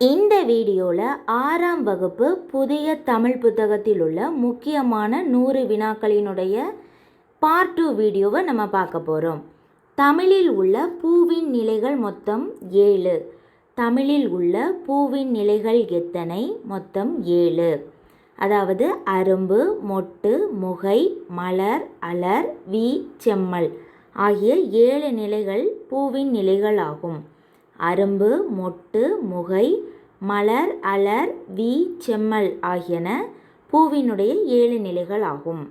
இந்த வீடியோவில் ஆறாம் வகுப்பு புதிய தமிழ் புத்தகத்தில் உள்ள முக்கியமான நூறு வினாக்களினுடைய பார்ட் டூ வீடியோவை நம்ம பார்க்க போகிறோம் தமிழில் உள்ள பூவின் நிலைகள் மொத்தம் ஏழு. தமிழில் உள்ள பூவின் நிலைகள் எத்தனை? மொத்தம் ஏழு. அதாவது அரும்பு மொட்டு முகை மலர் அலர் வி செம்மல் ஆகிய ஏழு நிலைகள் பூவின் நிலைகள் ஆகும் அரும்பு மொட்டு முகை மலர் அலர் வி செம்மல் ஆகியன பூவினுடைய ஏழு நிலைகள் ஆகும்.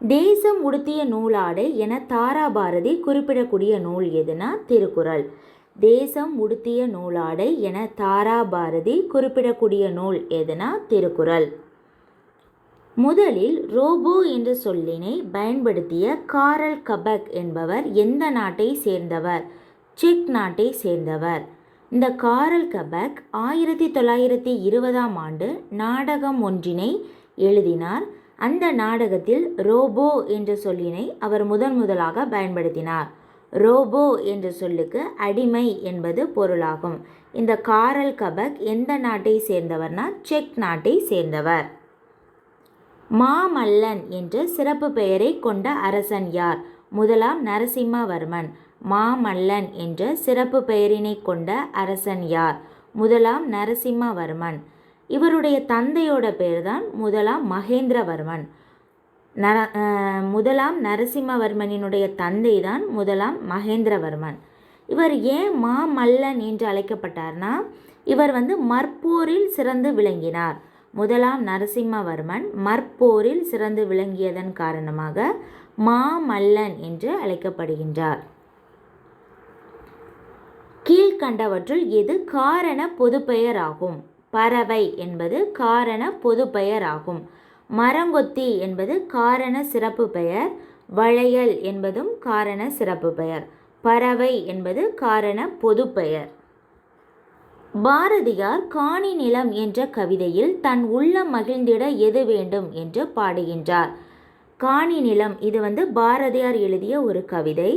தேசம் உடுத்திய நூலாடை என தாராபாரதி குறிப்பிடக்கூடிய நூல் எதுனா திருக்குறள். தேசம் உடுத்திய நூலாடை என தாராபாரதி குறிப்பிடக்கூடிய நூல் எதுனா திருக்குறள். முதலில் ரோபோ என்ற சொல்லினை பயன்படுத்திய காரல் கபக் என்பவர் எந்த நாட்டை சேர்ந்தவர்? செக் நாட்டை சேர்ந்தவர். இந்த காரல் கபக் ஆயிரத்தி தொள்ளாயிரத்தி இருபதாம் ஆண்டு நாடகம் ஒன்றினை எழுதினார். அந்த நாடகத்தில் ரோபோ என்ற சொல்லினை அவர் முதன் முதலாக பயன்படுத்தினார். ரோபோ என்ற சொல்லுக்கு அடிமை என்பது பொருளாகும். இந்த காரல் கபக் எந்த நாட்டை சேர்ந்தவர்னா செக் நாட்டை சேர்ந்தவர். மாமல்லன் என்ற சிறப்பு பெயரை கொண்ட அரசன் யார்? முதலாம் நரசிம்மவர்மன் மாமல்லன் என்ற சிறப்பு பெயரினை கொண்ட அரசன் யார்? முதலாம் நரசிம்மவர்மன். இவருடைய தந்தையோட பேர் தான் முதலாம் மகேந்திரவர்மன். நர முதலாம் நரசிம்மவர்மனினுடைய தந்தை தான் முதலாம் மகேந்திரவர்மன். இவர் ஏன் மாமல்லன் என்று அழைக்கப்பட்டார்னா இவர் வந்து மற்போரில் சிறந்து விளங்கினார். முதலாம் நரசிம்மவர்மன் மற்போரில் சிறந்து விளங்கியதன் காரணமாக மாமல்லன் என்று அழைக்கப்படுகின்றார். கீழ்கண்டவற்றுள் எது காரண பொதுப்பெயர் ஆகும் பறவை என்பது காரண பொதுப்பெயர் ஆகும் மரங்கொத்தி என்பது காரண சிறப்பு பெயர். வளையல் என்பதும் காரண சிறப்பு பெயர். பறவை என்பது காரண பொதுப்பெயர். பாரதியார் காணி நிலம் என்ற கவிதையில் தன் உள்ளம் மகிழ்ந்திட எது வேண்டும் என்று பாடுகின்றார். காணி நிலம். இது வந்து பாரதியார் எழுதிய ஒரு கவிதை.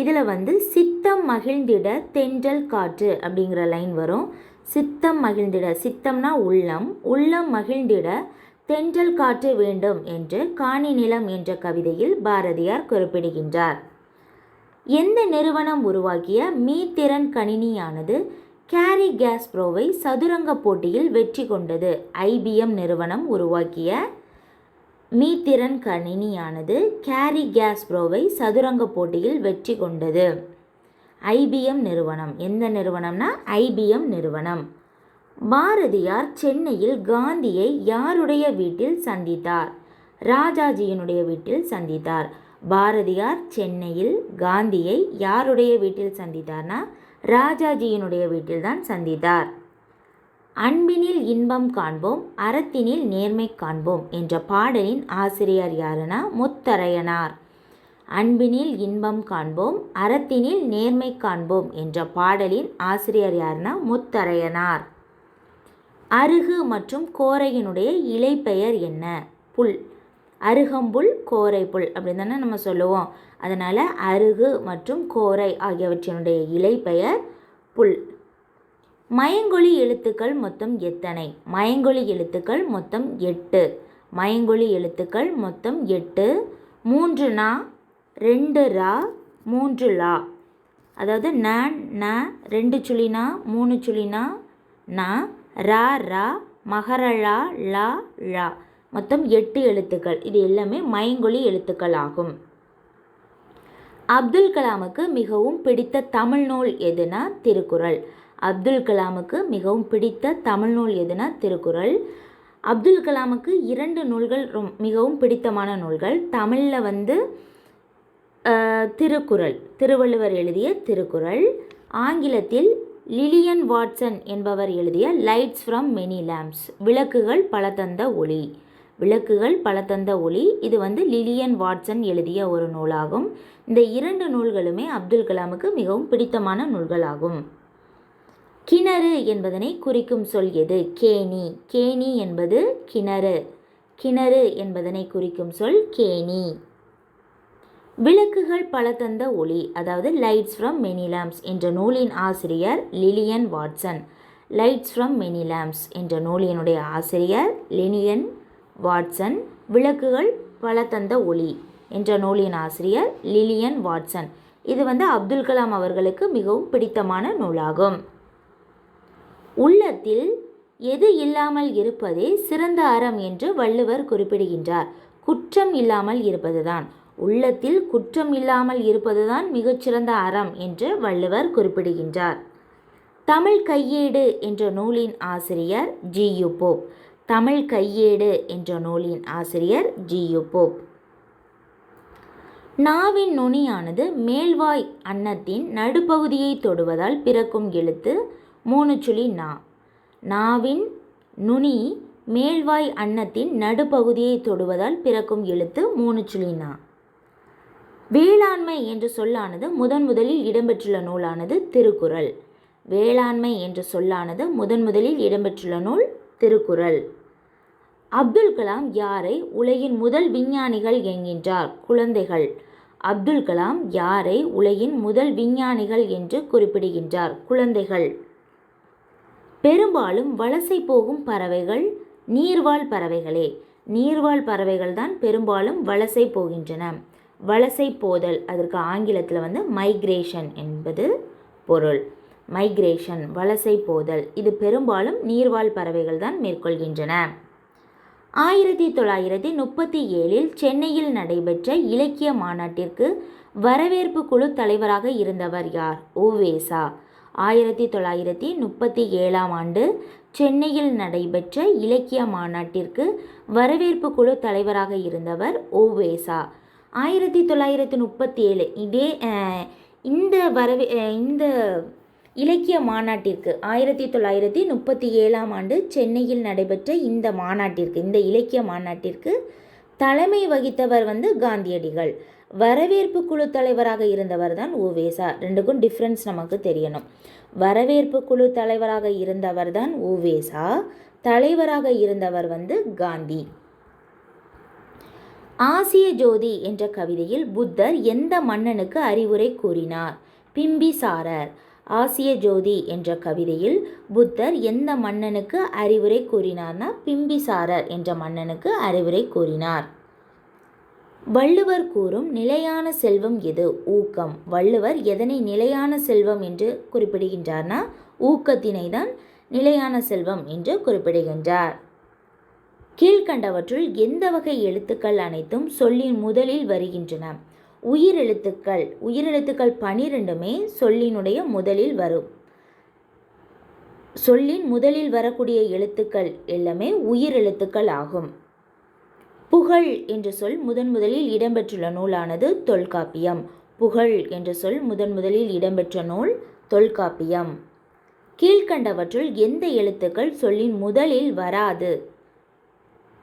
இதில் வந்து சித்தம் மகிழ்ந்திட தென்றல் காற்று அப்படிங்கிற லைன் வரும். சித்தம் மகிழ்ந்திட சித்தம்னா உள்ளம். உள்ளம் மகிழ்ந்திட தென்றல் காற்று வேண்டும் என்று காணி நிலம் என்ற கவிதையில் பாரதியார் குறிப்பிடுகின்றார். எந்த நிறுவனம் உருவாக்கிய மீத்திறன் கணினியானது கேரி கேஸ்ப்ரோவை சதுரங்க போட்டியில் வெற்றி கொண்டது. ஐபிஎம் நிறுவனம் உருவாக்கிய மீத்திறன் கணினியானது கேரி கேஸ்ப்ரோவை சதுரங்க போட்டியில் வெற்றி கொண்டது. ஐபிஎம் நிறுவனம். எந்த நிறுவனம்னா? ஐபிஎம் நிறுவனம். பாரதியார் சென்னையில் காந்தியை யாருடைய வீட்டில் சந்தித்தார்? ராஜாஜியினுடைய வீட்டில் சந்தித்தார். பாரதியார் சென்னையில் காந்தியை யாருடைய வீட்டில் சந்தித்தார்னா? ராஜாஜியினுடைய வீட்டில்தான் சந்தித்தார். அன்பினில் இன்பம் காண்போம் அறத்தினில் நேர்மை காண்போம் என்ற பாடலின் ஆசிரியர் யாருன்னா முத்தரையனார். அன்பினில் இன்பம் காண்போம் அறத்தினில் நேர்மை காண்போம் என்ற பாடலின் ஆசிரியர் யாருன்னா முத்தரையனார். அருகு மற்றும் கோரையினுடைய இலைப்பெயர் என்ன? புல். அருகம்புல் கோரை புல் அப்படின்னு தானே நம்ம சொல்லுவோம். அதனால் அருகு மற்றும் கோரை ஆகியவற்றினுடைய இலைப்பெயர் புல். மயங்கொழி எழுத்துக்கள் மொத்தம் எத்தனை? மயங்கொழி எழுத்துக்கள் மொத்தம் எட்டு. மயங்கொழி எழுத்துக்கள் மொத்தம் எட்டு. மூன்று நா ரெண்டு ரா மூன்று லா. அதாவது ந ந ரெண்டு சுழினா மூணு சுழினா ந ரா ரா மகரழா லா ழா மொத்தம் எட்டு எழுத்துக்கள். இது எல்லாமே மயங்கொழி எழுத்துக்கள் ஆகும் அப்துல் கலாமுக்கு மிகவும் பிடித்த தமிழ் நூல் எதுனா? திருக்குறள். அப்துல் கலாமுக்கு மிகவும் பிடித்த தமிழ் நூல் எதுனா திருக்குறள். அப்துல் கலாமுக்கு இரண்டு நூல்கள் ரொம் மிகவும் பிடித்தமான நூல்கள். தமிழில் வந்து திருக்குறள் திருவள்ளுவர் எழுதிய திருக்குறள். ஆங்கிலத்தில் லிலியன் வாட்சன் என்பவர் எழுதிய லைட்ஸ் ஃப்ரம் மெனி லேம்ப்ஸ் விளக்குகள் பல தந்த ஒளி. விளக்குகள் பல தந்த ஒளி இது வந்து லிலியன் வாட்சன் எழுதிய ஒரு நூலாகும். இந்த இரண்டு நூல்களுமே அப்துல் கலாமுக்கு மிகவும் பிடித்தமான நூல்களாகும். கிணறு என்பதனை குறிக்கும் சொல் எது? கேணி. கேணி என்பது கிணறு. கிணறு என்பதனை குறிக்கும் சொல் கேணி. விளக்குகள் பல தந்த ஒளி அதாவது லைட்ஸ் ஃப்ரம் மெனி லேம்ப்ஸ் என்ற நூலின் ஆசிரியர் Lilian Watson. Lights from many lamps என்ற நூலினுடைய ஆசிரியர் லினியன் வாட்சன். விளக்குகள் பல தந்த ஒளி என்ற நூலின் ஆசிரியர் லிலியன் வாட்சன். இது வந்து அப்துல் கலாம் அவர்களுக்கு மிகவும் பிடித்தமான நூலாகும். உள்ளத்தில் எது இல்லாமல் இருப்பதே சிறந்த அறம் என்று வள்ளுவர் குறிப்பிடுகின்றார். குற்றம் இல்லாமல் இருப்பதுதான். உள்ளத்தில் குற்றம் இல்லாமல் இருப்பதுதான் மிகச்சிறந்த அறம் என்று வள்ளுவர் குறிப்பிடுகின்றார். தமிழ் கையேடு என்ற நூலின் ஆசிரியர் ஜி. யு. போப். தமிழ் கையேடு என்ற நூலின் ஆசிரியர் ஜி. யு. போப். நாவின் நுனியானது மேல்வாய் அன்னத்தின் நடுப்பகுதியை தொடுவதால் பிறக்கும் எழுத்து மூணு சுழி நா. நாவின் நுனி மேல்வாய் அன்னத்தின் நடுப்பகுதியை தொடுவதால் பிறக்கும் எழுத்து மூணு சுழி நா. வேளாண்மை என்ற சொல்லானது முதன் முதலில் இடம்பெற்றுள்ள நூலானது திருக்குறள். வேளாண்மை என்ற சொல்லானது முதன் முதலில் இடம்பெற்றுள்ள நூல் திருக்குறள். அப்துல் கலாம் யாரை உலகின் முதல் விஞ்ஞானிகள் என்கின்றார்? குழந்தைகள். அப்துல் கலாம் யாரை உலகின் முதல் விஞ்ஞானிகள் என்று குறிப்பிடுகின்றார்? குழந்தைகள். பெரும்பாலும் வலசை போகும் பறவைகள் நீர்வாழ் பறவைகளே. நீர்வாழ் பறவைகள் தான் பெரும்பாலும் வலசை போகின்றன. வலசை போதல் அதற்கு ஆங்கிலத்தில் வந்து மைக்ரேஷன் என்பது பொருள். மைக்ரேஷன் வலசை போதல் இது பெரும்பாலும் நீர்வாழ் பறவைகள் தான் மேற்கொள்கின்றன. ஆயிரத்தி தொள்ளாயிரத்தி முப்பத்தி ஏழில் சென்னையில் நடைபெற்ற இலக்கிய மாநாட்டிற்கு வரவேற்பு குழு தலைவராக இருந்தவர் யார்? ஓவேசா ஆயிரத்தி தொள்ளாயிரத்தி முப்பத்தி ஏழாம் ஆண்டு சென்னையில் நடைபெற்ற இலக்கிய மாநாட்டிற்கு வரவேற்பு குழு தலைவராக இருந்தவர் ஓவேசா ஆயிரத்தி தொள்ளாயிரத்தி முப்பத்தி ஏழு இதே இந்த வரவே இந்த இலக்கிய மாநாட்டிற்கு ஆயிரத்தி தொள்ளாயிரத்தி முப்பத்தி ஏழாம் ஆண்டு சென்னையில் நடைபெற்ற இந்த மாநாட்டிற்கு இந்த இலக்கிய மாநாட்டிற்கு தலைமை வகித்தவர் வந்து காந்தியடிகள். வரவேற்பு குழு தலைவராக இருந்தவர் தான் ஓவேசா. ரெண்டுக்கும் டிஃப்ரென்ஸ் நமக்கு தெரியணும். வரவேற்பு குழு தலைவராக இருந்தவர் தான் ஓவேசா. தலைவராக இருந்தவர் வந்து காந்தி. ஆசிய ஜோதி என்ற கவிதையில் புத்தர் எந்த மன்னனுக்கு அறிவுரை கூறினார்? பிம்பிசாரர். ஆசிய ஜோதி என்ற கவிதையில் புத்தர் எந்த மன்னனுக்கு அறிவுரை கூறினார்னா பிம்பிசாரர் என்ற மன்னனுக்கு அறிவுரை கூறினார். வள்ளுவர் கூறும் நிலையான செல்வம் எது? ஊக்கம். வள்ளுவர் எதனை நிலையான செல்வம் என்று குறிப்பிடுகின்றார்னா ஊக்கத்தினை தான் நிலையான செல்வம் என்று குறிப்பிடுகின்றார். கீழ்கண்டவற்றுள் எந்த வகை எழுத்துக்கள் அனைத்தும் சொல்லின் முதலில் வருகின்றன? உயிரெழுத்துக்கள் உயிரெழுத்துக்கள் பனிரெண்டுமே சொல்லினுடைய முதலில் வரும். சொல்லின் முதலில் வரக்கூடிய எழுத்துக்கள் எல்லாமே உயிரெழுத்துக்கள் ஆகும். புகழ் என்ற சொல் முதன் முதலில் இடம்பெற்றுள்ள நூலானது தொல்காப்பியம். புகழ் என்ற சொல் முதன் முதலில் இடம்பெற்ற நூல் தொல்காப்பியம். கீழ்கண்டவற்றுள் எந்த எழுத்துக்கள் சொல்லின் முதலில் வராது?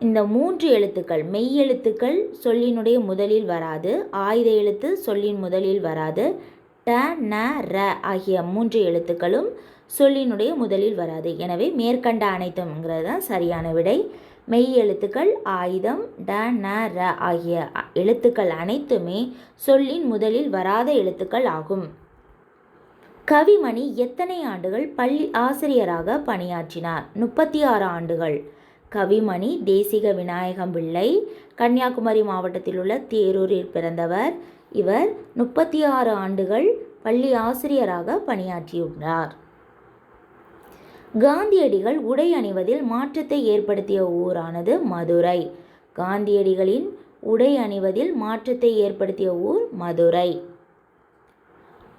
இந்த மூன்று எழுத்துக்கள் மெய் எழுத்துக்கள் சொல்லினுடைய முதலில் வராது ஆயுத எழுத்து சொல்லின் முதலில் வராது ட ந ர ஆகிய மூன்று எழுத்துக்களும் சொல்லினுடைய முதலில் வராது. எனவே மேற்கண்ட அனைத்தும்ங்கிறது தான் சரியான விடை. மெய் எழுத்துக்கள் ஆயுதம் ட ந ர ஆகிய அ- எழுத்துக்கள் அனைத்துமே சொல்லின் முதலில் வராத எழுத்துக்கள் ஆகும். கவிமணி எத்தனை ஆண்டுகள் பள்ளி ஆசிரியராக பணியாற்றினார்? முப்பத்தி ஆறு ஆண்டுகள். கவிமணி தேசிக விநாயகம் பிள்ளை கன்னியாகுமரி மாவட்டத்தில் உள்ள தேரூரில் பிறந்தவர். இவர் முப்பத்தி ஆறு ஆண்டுகள் பள்ளி ஆசிரியராக பணியாற்றியுள்ளார். காந்தியடிகள் உடை அணிவதில் மாற்றத்தை ஏற்படுத்திய ஊரானது மதுரை. காந்தியடிகளின் உடை அணிவதில் மாற்றத்தை ஏற்படுத்திய ஊர் மதுரை.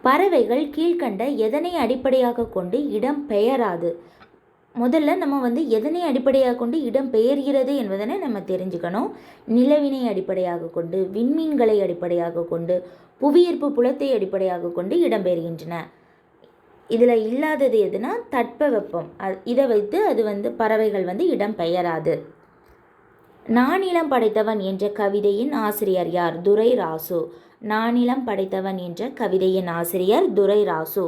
பறவைகள் கீழ்க்கண்ட எதனை அடிப்படையாக கொண்டு இடம் பெயராது? முதல்ல நம்ம வந்து எதனை அடிப்படையாக கொண்டு இடம் பெயர்கிறது என்பதனை நம்ம தெரிஞ்சுக்கணும். நிலவினை அடிப்படையாக கொண்டு விண்மீன்களை அடிப்படையாக கொண்டு புவியீர்ப்பு புலத்தை அடிப்படையாக கொண்டு இடம்பெறுகின்றன இதில் இல்லாதது எதுனா தட்பவெப்பம் அது இதை வைத்து அது வந்து பறவைகள் வந்து இடம் பெயராது நானிலம் படைத்தவன் என்ற கவிதையின் ஆசிரியர் யார்? துரை ராசு நானிலம் படைத்தவன் என்ற கவிதையின் ஆசிரியர் துரை ராசு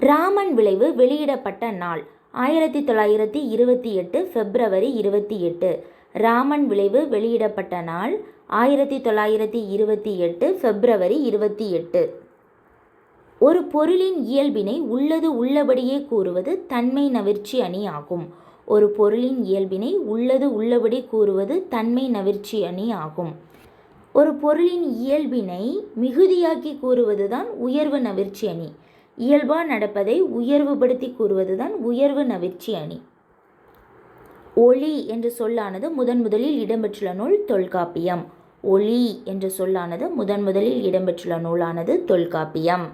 ராமன் விளைவு வெளியிடப்பட்ட நாள் ஆயிரத்தி தொள்ளாயிரத்தி இருபத்தி எட்டு பிப்ரவரி இருபத்தி எட்டு. ராமன் விளைவு வெளியிடப்பட்ட நாள் ஆயிரத்தி தொள்ளாயிரத்தி இருபத்தி எட்டு பிப்ரவரி இருபத்தி எட்டு. ஒரு பொருளின் இயல்பினை உள்ளது உள்ளபடியே கூறுவது தன்மை நவிர்ச்சி அணி ஆகும் ஒரு பொருளின் இயல்பினை உள்ளது உள்ளபடி கூறுவது தன்மை நவிர்ச்சி அணி ஆகும் ஒரு பொருளின் இயல்பினை மிகுதியாக்கி கூறுவதுதான் உயர்வு நவிர்ச்சி அணி. இயல்பாக நடப்பதை உயர்வுபடுத்தி கூறுவதுதான் உயர்வு நவிற்சி அணி. ஒளி என்ற சொல்லானது முதன் முதலில் இடம்பெற்றுள்ள நூல் தொல்காப்பியம். ஒளி என்ற சொல்லானது முதன் முதலில் இடம்பெற்றுள்ள நூலானது தொல்காப்பியம்.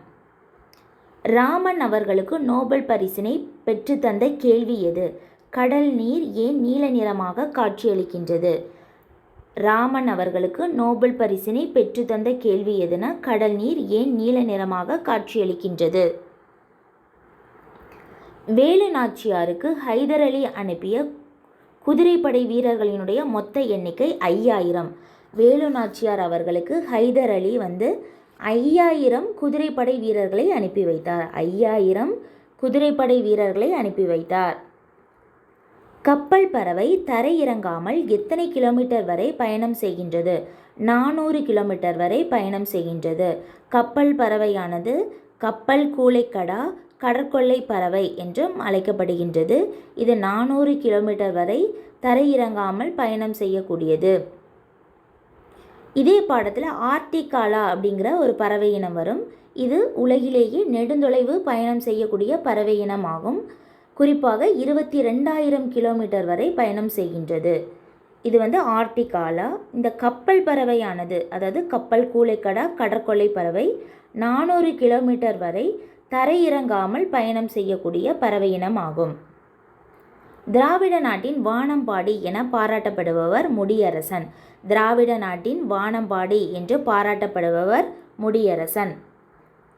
ராமன் அவர்களுக்கு நோபல் பரிசினை பெற்றுத்தந்த கேள்வி எது? கடல் நீர் ஏன் நீல நிறமாக காட்சியளிக்கின்றது? ராமன் அவர்களுக்கு நோபல் பரிசினை பெற்றுத்தந்த கேள்வி எதுனா கடல் நீர் ஏன் நீல நிறமாக காட்சியளிக்கின்றது? வேலு நாச்சியாருக்கு ஹைதர் அலி அனுப்பிய குதிரைப்படை வீரர்களினுடைய மொத்த எண்ணிக்கை ஐயாயிரம். வேலு நாச்சியார் அவர்களுக்கு ஹைதர் அலி வந்து ஐயாயிரம் குதிரைப்படை வீரர்களை அனுப்பி வைத்தார். ஐயாயிரம் குதிரைப்படை வீரர்களை அனுப்பி வைத்தார். கப்பல் பறவை தரையிறங்காமல் எத்தனை கிலோமீட்டர் வரை பயணம் செய்கின்றது? நானூறு கிலோமீட்டர் வரை பயணம் செய்கின்றது. கப்பல் பறவையானது கப்பல் கூளைக்கடா கடற்கொள்ளை பறவை என்றும் அழைக்கப்படுகின்றது. இது நானூறு கிலோமீட்டர் வரை தரையிறங்காமல் பயணம் செய்யக்கூடியது. இதே பாடத்தில் ஆர்டிகாலா அப்படிங்கிற ஒரு பறவை இனம் வரும். இது உலகிலேயே நெடுந்தொலைவு பயணம் செய்யக்கூடிய பறவை இனமாகும். குறிப்பாக இருபத்தி ரெண்டாயிரம் கிலோமீட்டர் வரை பயணம் செய்கின்றது. இது வந்து ஆர்டிகாலா? இந்த கப்பல் பறவையானது அதாவது கப்பல் கூளைக்கடா கடற்கொள்ளை பறவை நானூறு கிலோமீட்டர் வரை தரையிறங்காமல் பயணம் செய்யக்கூடிய பறவை இனம் ஆகும் திராவிட நாட்டின் வானம்பாடி என பாராட்டப்படுபவர் முடியரசன். திராவிட நாட்டின் வானம்பாடி என்று பாராட்டப்படுபவர் முடியரசன்.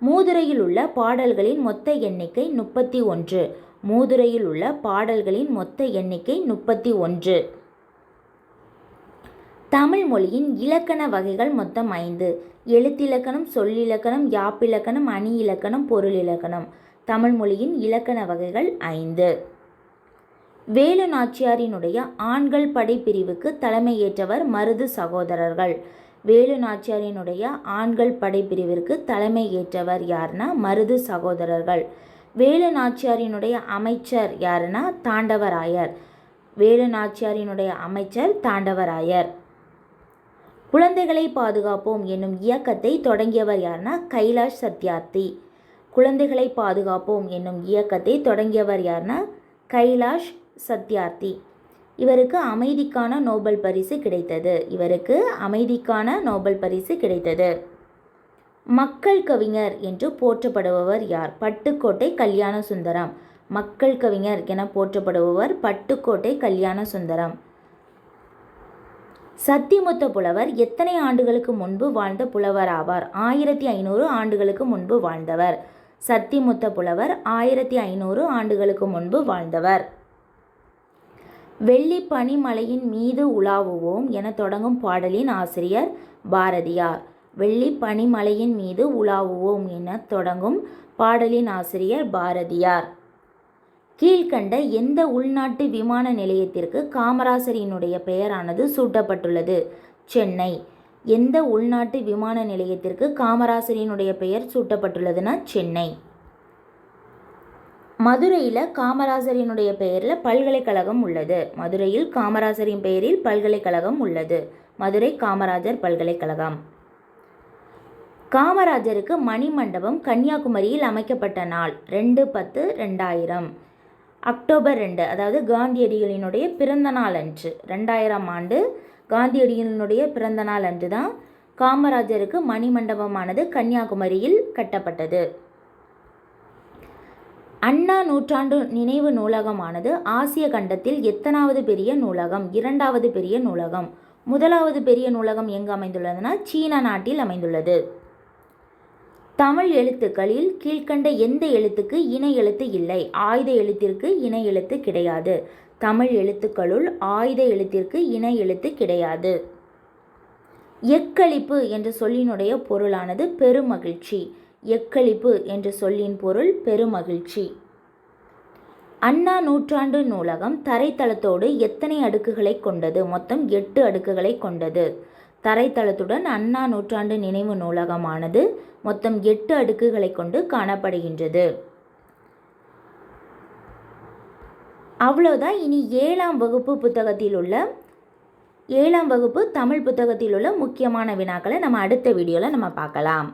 மூதுரையில் உள்ள பாடல்களின் மொத்த எண்ணிக்கை முப்பத்தி ஒன்று. மூதுரையில் உள்ள பாடல்களின் மொத்த எண்ணிக்கை முப்பத்தி ஒன்று. தமிழ் மொழியின் இலக்கண வகைகள் மொத்தம் ஐந்து. எழுத்திலக்கணம் சொல்லிலக்கணம் யாப்பிலக்கணம் அணி இலக்கணம் பொருள் இலக்கணம் தமிழ் மொழியின் இலக்கண வகைகள் ஐந்து. வேலு நாச்சியாரினுடைய ஆண்கள் படைப்பிரிவுக்கு தலைமையேற்றவர் மருது சகோதரர்கள். வேலு நாச்சியாரினுடைய ஆண்கள் படைப்பிரிவிற்கு தலைமை ஏற்றவர் யார்னா மருது சகோதரர்கள். வேலு நாச்சியாரினுடைய அமைச்சர் யாருன்னா தாண்டவராயர். வேலு நாச்சியாரினுடைய அமைச்சர் தாண்டவராயர். குழந்தைகளை பாதுகாப்போம் என்னும் இயக்கத்தை தொடங்கியவர் யாருன்னா கைலாஷ் சத்யார்த்தி. குழந்தைகளை பாதுகாப்போம் என்னும் இயக்கத்தை தொடங்கியவர் யாருன்னா கைலாஷ் சத்யார்த்தி. இவருக்கு அமைதிக்கான நோபல் பரிசு கிடைத்தது. இவருக்கு அமைதிக்கான நோபல் பரிசு கிடைத்தது. மக்கள் கவிஞர் என்று போற்றப்படுபவர் யார்? பட்டுக்கோட்டை கல்யாண சுந்தரம் மக்கள் கவிஞர் என போற்றப்படுபவர் பட்டுக்கோட்டை கல்யாண சுந்தரம் சத்தியமுத்த புலவர் எத்தனை ஆண்டுகளுக்கு முன்பு வாழ்ந்த புலவர் ஆவார்? ஆயிரத்தி ஐநூறு ஆண்டுகளுக்கு முன்பு வாழ்ந்தவர். சத்தியமுத்த புலவர் ஆயிரத்தி ஐநூறு ஆண்டுகளுக்கு முன்பு வாழ்ந்தவர். வெள்ளி பனிமலையின் மீது உலாவுவோம் என தொடங்கும் பாடலின் ஆசிரியர் பாரதியார். வெள்ளி பனிமலையின் மீது உலாவுவோம் என தொடங்கும் பாடலின் ஆசிரியர் பாரதியார். கீழ்கண்ட எந்த உள்நாட்டு விமான நிலையத்திற்கு காமராசரினுடைய பெயரானது சூட்டப்பட்டுள்ளது? சென்னை. எந்த உள்நாட்டு விமான நிலையத்திற்கு காமராசரினுடைய பெயர் சூட்டப்பட்டுள்ளதுன்னா சென்னை. மதுரையில் காமராசரினுடைய பெயரில் பல்கலைக்கழகம் உள்ளது. மதுரையில் காமராசரின் பெயரில் பல்கலைக்கழகம் உள்ளது. மதுரை காமராஜர் பல்கலைக்கழகம். காமராஜருக்கு மணிமண்டபம் கன்னியாகுமரியில் அமைக்கப்பட்ட நாள் ரெண்டு பத்து ரெண்டாயிரம். அக்டோபர் ரெண்டு அதாவது காந்தியடிகளினுடைய பிறந்த நாள் அன்று ரெண்டாயிரம் ஆண்டு காந்தியடிகளினுடைய பிறந்த நாள் அன்று தான் காமராஜருக்கு மணிமண்டபமானது கன்னியாகுமரியில் கட்டப்பட்டது. அண்ணா நூற்றாண்டு நினைவு நூலகமானது ஆசிய கண்டத்தில் எத்தனாவது பெரிய நூலகம் இரண்டாவது பெரிய நூலகம் முதலாவது பெரிய நூலகம் எங்கு அமைந்துள்ளதுன்னா சீன நாட்டில் அமைந்துள்ளது. தமிழ் எழுத்துக்களில் கீழ்கண்ட எந்த எழுத்துக்கு இணை எழுத்து இல்லை? ஆயுத எழுத்திற்கு இணை எழுத்து கிடையாது. தமிழ் எழுத்துக்களுள் ஆயுத எழுத்திற்கு இணை எழுத்து கிடையாது. எக்களிப்பு என்ற சொல்லினுடைய பொருளானது பெருமகிழ்ச்சி. எக்களிப்பு என்ற சொல்லின் பொருள் பெருமகிழ்ச்சி. அண்ணா நூற்றாண்டு நூலகம் தரைத்தளத்தோடு எத்தனை அடுக்குகளை கொண்டது? மொத்தம் எட்டு அடுக்குகளை கொண்டது. தரைத்தளத்துடன் அண்ணா நூற்றாண்டு நினைவு நூலகமானது மொத்தம் எட்டு அடுக்குகளை கொண்டு காணப்படுகின்றது. அவ்வளோதான் இனி ஏழாம் வகுப்பு புத்தகத்தில் உள்ள ஏழாம் வகுப்பு தமிழ் புத்தகத்தில் உள்ள முக்கியமான வினாக்களை நம்ம அடுத்த வீடியோவில் நம்ம பார்க்கலாம்.